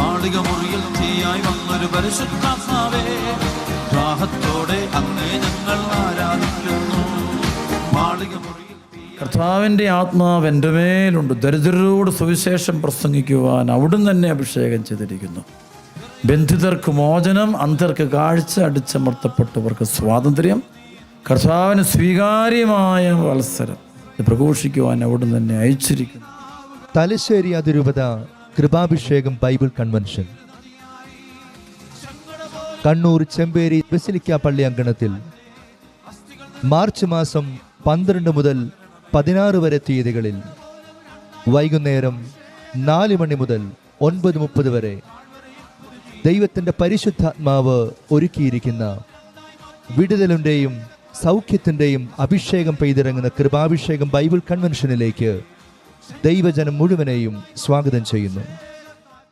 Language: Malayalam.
മാളിക മുറിയിൽ തീയായി വന്നൊരു പരിശുദ്ധാത്മാവേ ദാഹത്തോടെ അങ്ങേ ഞങ്ങൾ ആരാധിക്കുന്നു. മാളിക മുറിയിൽ തീയായി കർത്താവിന്റെ ആത്മാവ് എന്റെ മേലുണ്ട്. ദരിദ്രരോട് സുവിശേഷം പ്രസംഗിക്കുവാൻ അവിടുന്ന് തന്നെ അഭിഷേകം ചെയ്തിരിക്കുന്നു. ബന്ധിതർക്ക് മോചനം അന്ധർക്ക് കാഴ്ച അടിച്ചമർത്തപ്പെട്ടവർക്ക് സ്വാതന്ത്ര്യം കർത്താവിന് സ്വീകാര്യമായ മത്സരം ഇത് പ്രഘോഷിക്കുവാൻ അവിടുന്ന് തന്നെ അയച്ചിരിക്കുന്നു. തലശ്ശേരി അതിരൂപത Kripabhishekam bible convention. Kannur Chemperi basilica പള്ളി അങ്കണത്തിൽ മാർച്ച് മാസം പന്ത്രണ്ട് മുതൽ പതിനാറ് വരെ തീയതികളിൽ വൈകുന്നേരം നാല് മണി മുതൽ ഒൻപത് മുപ്പത് വരെ ദൈവത്തിന്റെ പരിശുദ്ധാത്മാവ് ഒരുക്കിയിരിക്കുന്ന വിടുതലിന്റെയും സൗഖ്യത്തിന്റെയും അഭിഷേകം പെയ്തിറങ്ങുന്ന കൃപാഭിഷേകം ബൈബിൾ കൺവെൻഷനിലേക്ക് ദൈവജനം മുഴുവനെയും സ്വാഗതം ചെയ്യുന്നു.